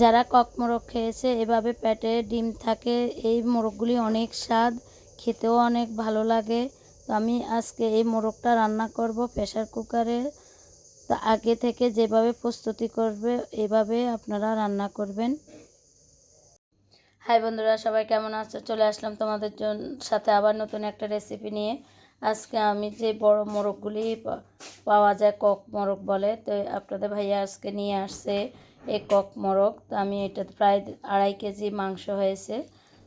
যারা কক মোরগ খেয়েছে, এভাবে পেটে ডিম থাকে, এই মোরগগুলি অনেক স্বাদ, খেতেও অনেক ভালো লাগে। তো আমি আজকে এই মোরগটা রান্না করব প্রেশার কুকারে। তো আগে থেকে যেভাবে প্রস্তুতি করবে, এভাবে আপনারা রান্না করবেন। হাই বন্ধুরা, সবাই কেমন আছো? চলে আসলাম তোমাদের জন্য সাথে আবার নতুন একটা রেসিপি নিয়ে। আজকে আমি যে বড় মোরগগুলি পাওয়া যায় কক মোরগ বলে, তো আপনাদের ভাইয়া আজকে নিয়ে আসছে। এই কক মোরগ। তো আমি এটা প্রায় আড়াই কেজি মাংস হয়েছে।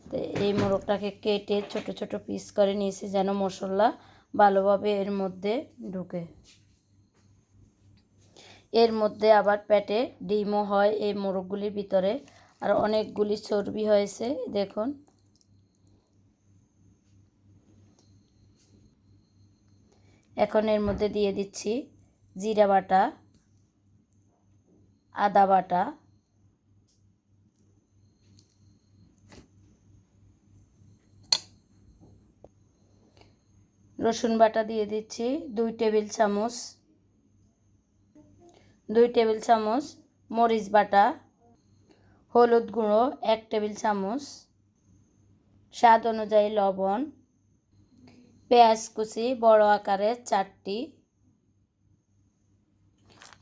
তো এই মোরগটাকে কেটে ছোট ছোট পিস করে নিয়েছি যেন মশলা ভালোভাবে এর মধ্যে ঢুকে। এর মধ্যে আবার পেটে ডিমও হয় এই মোরগগুলির ভিতরে। আর অনেকগুলি চর্বি হয়েছে, দেখুন। এখন এর মধ্যে দিয়ে দিচ্ছি জিরা বাটা। আদা বাটা, রসুন বাটা দিয়ে দিচ্ছি দুই টেবিল চামচ, দুই টেবিল চামচ মরিচ বাটা, হলুদ গুঁড়ো এক টেবিল চামচ, স্বাদ অনুযায়ী লবণ, পেঁয়াজ কুচি বড় আকারের চারটি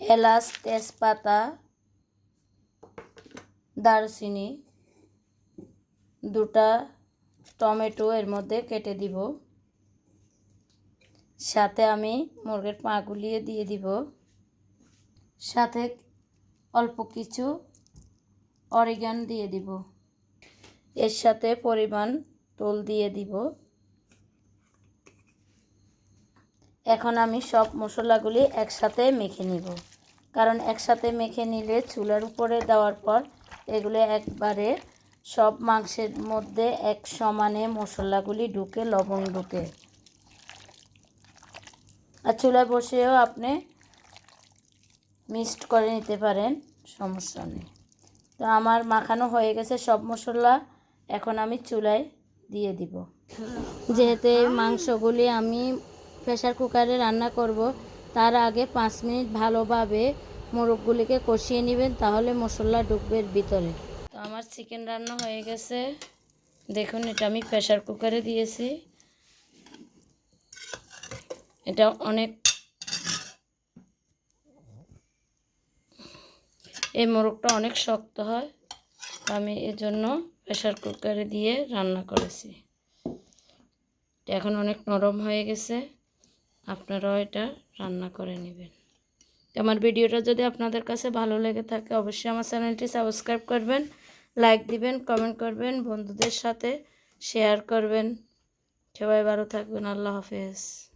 এলাচ, তেজপাতা, দারচিনি দুটা টমেটো এর মধ্যে কেটে দিব। সাথে আমি মুরগের পা গুলিয়ে দিয়ে দিব। সাথে অল্প কিছু অরিগান দিয়ে দিব। এর সাথে পরিমাণ তোল দিয়ে দিব। এখন আমি সব মশলাগুলি একসাথে মেখে নিব। কারণ একসাথে মেখে নিলে চুলার উপরে দেওয়ার পর এগুলো একবারে সব মাংসের মধ্যে এক সমানে মশলাগুলি ঢুকে লবণ ঢুকে। আর চুলায় বসেও আপনি মিক্সড করে নিতে পারেন, সমস্যা নেই। তো আমার মাখানো হয়ে গেছে সব মশলা, এখন আমি চুলায় দিয়ে দিব। যেহেতু মাংসগুলি আমি প্রেশার কুকারে রান্না করব তার আগে পাঁচ মিনিট ভালোভাবে মোরগগুলিকে কষিয়ে নেবেন, তাহলে মশলা ঢুকবে ভিতরে। তো আমার চিকেন রান্না হয়ে গেছে। দেখুন, এটা আমি প্রেশার কুকারে দিয়েছি। এটা অনেক এই মোরগটা অনেক শক্ত হয়। আমি এজন্য প্রেশার কুকারে দিয়ে রান্না করেছি। এখন অনেক নরম হয়ে গেছে। আপনারাও এটা রান্না করে নেবেন। আমার ভিডিওটা যদি আপনাদের কাছে ভালো লেগে থাকে, অবশ্যই আমার চ্যানেলটি সাবস্ক্রাইব করবেন, লাইক দিবেন, কমেন্ট করবেন, বন্ধুদের সাথে শেয়ার করবেন। সবাই ভালো থাকবেন, আল্লাহ হাফেজ।